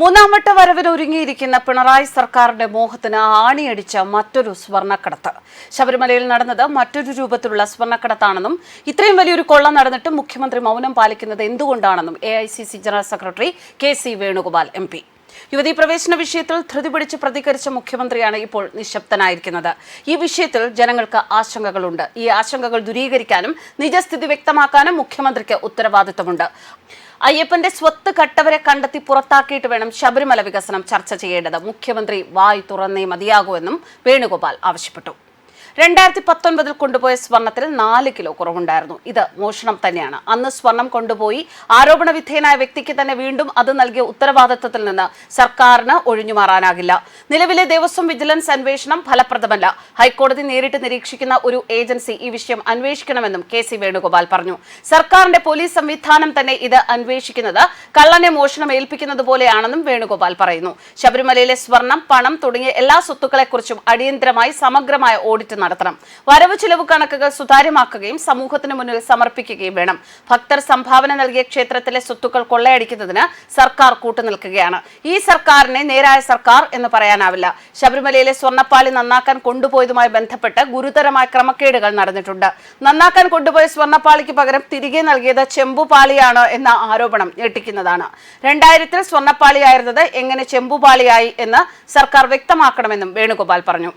മൂന്നാം വട്ട വരവിന് ഒരുങ്ങിയിരിക്കുന്ന പിണറായി സർക്കാരിന്റെ മോഹത്തിന് ആണിയടിച്ച മറ്റൊരു സ്വർണക്കടത്ത് ശബരിമലയിൽ നടന്നത് മറ്റൊരു രൂപത്തിലുള്ള സ്വർണക്കടത്താണെന്നും ഇത്രയും വലിയൊരു കൊള്ള നടന്നിട്ടും മുഖ്യമന്ത്രി മൗനം പാലിക്കുന്നത് എന്തുകൊണ്ടാണെന്നും A general secretary K C Venugopal M P. യുവതീ പ്രവേശന വിഷയത്തിൽ ധൃതി പിടിച്ച് പ്രതികരിച്ച മുഖ്യമന്ത്രിയാണ് ഇപ്പോൾ നിശബ്ദനായിരിക്കുന്നത്. ഈ വിഷയത്തിൽ ജനങ്ങൾക്ക് ആശങ്കകളുണ്ട്. ഈ ആശങ്കകൾ ദുരീകരിക്കാനും നിജസ്ഥിതി വ്യക്തമാക്കാനും മുഖ്യമന്ത്രിക്ക് ഉത്തരവാദിത്തമുണ്ട്. അയ്യപ്പന്റെ സ്വത്ത് കട്ടവരെ കണ്ടെത്തി പുറത്താക്കിയിട്ട് വേണം ശബരിമല വികസനം ചർച്ച ചെയ്യേണ്ടത്. മുഖ്യമന്ത്രി വായ് തുറന്നേ മതിയാകൂ എന്നും വേണുഗോപാൽ ആവശ്യപ്പെട്ടു. രണ്ടായിരത്തി പത്തൊൻപതിൽ കൊണ്ടുപോയ സ്വർണത്തിൽ നാല് കിലോ കുറവുണ്ടായിരുന്നു. ഇത് മോഷണം തന്നെയാണ്. അന്ന് സ്വർണം കൊണ്ടുപോയി ആരോപണ വിധേയനായ വ്യക്തിക്ക് തന്നെ വീണ്ടും അത് നൽകിയ ഉത്തരവാദിത്തത്തിൽ നിന്ന് സർക്കാരിന് ഒഴിഞ്ഞുമാറാനാകില്ല നിലവിലെ ദേവസ്വം വിജിലൻസ് അന്വേഷണം ഫലപ്രദമല്ല. ഹൈക്കോടതി നേരിട്ട് നിരീക്ഷിക്കുന്ന ഒരു ഏജൻസി ഈ വിഷയം അന്വേഷിക്കണമെന്നും കെ സി വേണുഗോപാൽ പറഞ്ഞു. സർക്കാരിന്റെ പോലീസ് സംവിധാനം തന്നെ ഇത് അന്വേഷിക്കുന്നത് കള്ളനെ മോഷണം ഏൽപ്പിക്കുന്നത് പോലെയാണെന്നും വേണുഗോപാൽ പറയുന്നു. ശബരിമലയിലെ സ്വർണം പണം തുടങ്ങിയ എല്ലാ സ്വത്തുക്കളെക്കുറിച്ചും അടിയന്തരമായി സമഗ്രമായ ഓഡിറ്റ് നടത്തണം. വരവ് ചിലവ് കണക്കുകൾ സുതാര്യമാക്കുകയും സമൂഹത്തിന് മുന്നിൽ സമർപ്പിക്കുകയും വേണം. ഭക്തർ സംഭാവന നൽകിയ ക്ഷേത്രത്തിലെ സ്വത്തുക്കൾ കൊള്ളയടിക്കുന്നതിന് സർക്കാർ കൂട്ടുനിൽക്കുകയാണ്. ഈ സർക്കാരിനെ നേരായ സർക്കാർ എന്ന് പറയാനാവില്ല. ശബരിമലയിലെ സ്വർണപ്പാളി നന്നാക്കാൻ കൊണ്ടുപോയതുമായി ബന്ധപ്പെട്ട് ഗുരുതരമായ ക്രമക്കേടുകൾ നടന്നിട്ടുണ്ട്. നന്നാക്കാൻ കൊണ്ടുപോയ സ്വർണപ്പാളിക്ക് പകരം തിരികെ നൽകിയത് ചെമ്പുപാളിയാണ് എന്ന ആരോപണം ഞെട്ടിക്കുന്നതാണ്. രണ്ടായിരത്തിൽ സ്വർണപ്പാളിയായിരുന്നത് എങ്ങനെ ചെമ്പുപാളിയായി എന്ന് സർക്കാർ വ്യക്തമാക്കണമെന്നും വേണുഗോപാൽ പറഞ്ഞു.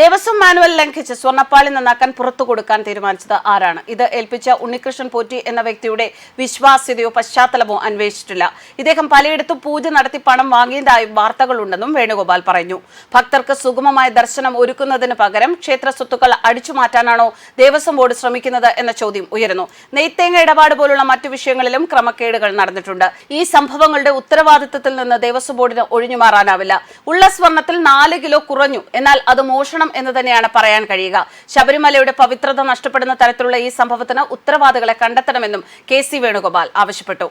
ദേവസ്വം മാനുവൽ ലംഘിച്ച് സ്വർണപ്പാളി നന്നാക്കാൻ പുറത്തു കൊടുക്കാൻ തീരുമാനിച്ചത് ആരാണ്? ഇത് ഏൽപ്പിച്ച ഉണ്ണികൃഷ്ണൻ പോറ്റി എന്ന വ്യക്തിയുടെ വിശ്വാസ്യതയോ പശ്ചാത്തലമോ അന്വേഷിച്ചിട്ടില്ല. ഇദ്ദേഹം പലയിടത്തും പൂജ നടത്തി പണം വാങ്ങിയതായി വാർത്തകളുണ്ടെന്നും വേണുഗോപാൽ പറഞ്ഞു. ഭക്തർക്ക് സുഗമമായ ദർശനം ഒരുക്കുന്നതിന് പകരം ക്ഷേത്ര സ്വത്തുക്കൾ അടിച്ചു മാറ്റാനാണോ ദേവസ്വം ബോർഡ് ശ്രമിക്കുന്നത് എന്ന ചോദ്യം ഉയരുന്നു. നെയ്ത്തേങ്ങ ഇടപാട് പോലുള്ള മറ്റു വിഷയങ്ങളിലും ക്രമക്കേടുകൾ നടന്നിട്ടുണ്ട്. ഈ സംഭവങ്ങളുടെ ഉത്തരവാദിത്തത്തിൽ നിന്ന് ദേവസ്വം ബോർഡിന് ഒഴിഞ്ഞുമാറാനാവില്ല. ഉള്ള സ്വർണത്തിൽ നാല് കിലോ കുറഞ്ഞു. എന്നാൽ അത് മോഷണം എന്ന് തന്നെയാണ് പറയാൻ കഴിയുക. ശബരിമലയുടെ പവിത്രത നഷ്ടപ്പെടുന്ന തരത്തിലുള്ള ഈ സംഭവത്തിന് ഉത്തരവാദികളെ കണ്ടെത്തണമെന്നും കെ സി വേണുഗോപാൽ ആവശ്യപ്പെട്ടു.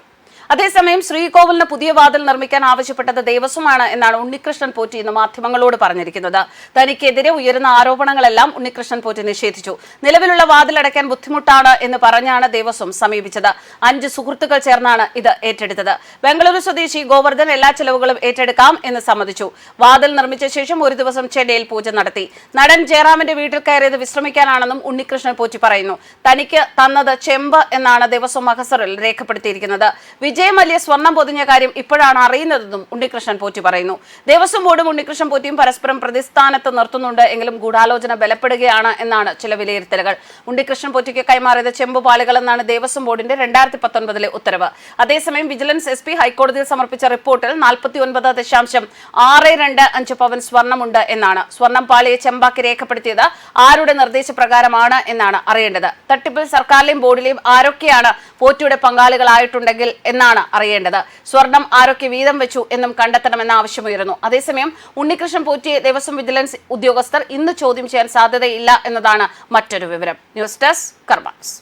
അതേസമയം ശ്രീകോവിലിന് പുതിയ വാതിൽ നിർമ്മിക്കാൻ ആവശ്യപ്പെട്ടത് ദേവസ്വമാണ് എന്നാണ് ഉണ്ണികൃഷ്ണൻ പോറ്റി ഇന്ന് മാധ്യമങ്ങളോട് പറഞ്ഞിരിക്കുന്നത്. തനിക്കെതിരെ ഉയരുന്ന ആരോപണങ്ങളെല്ലാം ഉണ്ണികൃഷ്ണൻ പോറ്റി നിഷേധിച്ചു. നിലവിലുള്ള വാതിൽ അടയ്ക്കാൻ ബുദ്ധിമുട്ടാണ് എന്ന് പറഞ്ഞാണ് ദേവസ്വം സമീപിച്ചത്. അഞ്ച് സുഹൃത്തുക്കൾ ചേർന്നാണ് ഇത് ഏറ്റെടുത്തത്. ബംഗളൂരു സ്വദേശി ഗോവർദ്ധൻ എല്ലാ ചെലവുകളും ഏറ്റെടുക്കാം എന്ന് സമ്മതിച്ചു. വാതിൽ നിർമ്മിച്ച ശേഷം ഒരു ദിവസം ചെന്നൈയിൽ പൂജ നടത്തി. നടൻ ജയറാമിന്റെ വീട്ടിൽ കയറിയത് വിശ്രമിക്കാനാണെന്നും ഉണ്ണികൃഷ്ണൻ പോറ്റി പറയുന്നു. തനിക്ക് തന്നത് ചെമ്പ് എന്നാണ് ദേവസ്വം മഹസറിൽ രേഖപ്പെടുത്തിയിരിക്കുന്നത്. വിജയം വലിയ സ്വർണം പൊതിഞ്ഞ കാര്യം ഇപ്പോഴാണ് അറിയുന്നതെന്നും ഉണ്ണികൃഷ്ണൻ പോറ്റി പറയുന്നു. ദേവസ്വം ബോർഡും ഉണ്ണികൃഷ്ണൻ പോറ്റിയും പരസ്പരം പ്രതിസ്ഥാനത്ത് നിർത്തുന്നുണ്ട്. എങ്കിലും ഗൂഢാലോചന ബലപ്പെടുകയാണ് എന്നാണ് ചില വിലയിരുത്തലുകൾ. ഉണ്ണികൃഷ്ണൻ പോറ്റിക്ക് കൈമാറിയത് ചെമ്പുപാളികൾ എന്നാണ് ദേവസ്വം ബോർഡിന്റെ രണ്ടായിരത്തി പത്തൊൻപതിലെ ഉത്തരവ്. അതേസമയം വിജിലൻസ് എസ് പി ഹൈക്കോടതിയിൽ സമർപ്പിച്ച റിപ്പോർട്ടിൽ നാൽപ്പത്തി ദശാംശം ആറ് രണ്ട് അഞ്ച് പവൻ സ്വർണമുണ്ട് എന്നാണ്. സ്വർണം പാളിയെ ചെമ്പാക്കി രേഖപ്പെടുത്തിയത് ആരുടെ നിർദ്ദേശപ്രകാരമാണ് എന്നാണ് അറിയേണ്ടത്. തട്ടിപ്പിൽ സർക്കാരിലെയും ബോർഡിലെയും ആരൊക്കെയാണ് പോറ്റിയുടെ പങ്കാളികളായിട്ടുണ്ടെങ്കിൽ എന്നാണ് അറിയേണ്ടത്. സ്വർണം ആരൊക്കെ വീതം വെച്ചു എന്നും കണ്ടെത്തണമെന്ന ആവശ്യമുയരുന്നു. അതേസമയം ഉണ്ണികൃഷ്ണൻ പോറ്റിയെ ദേവസ്വം വിജിലൻസ് ഉദ്യോഗസ്ഥർ ഇന്ന് ചോദ്യം ചെയ്യാൻ സാധ്യതയില്ല എന്നതാണ് മറ്റൊരു വിവരം. News desk karmas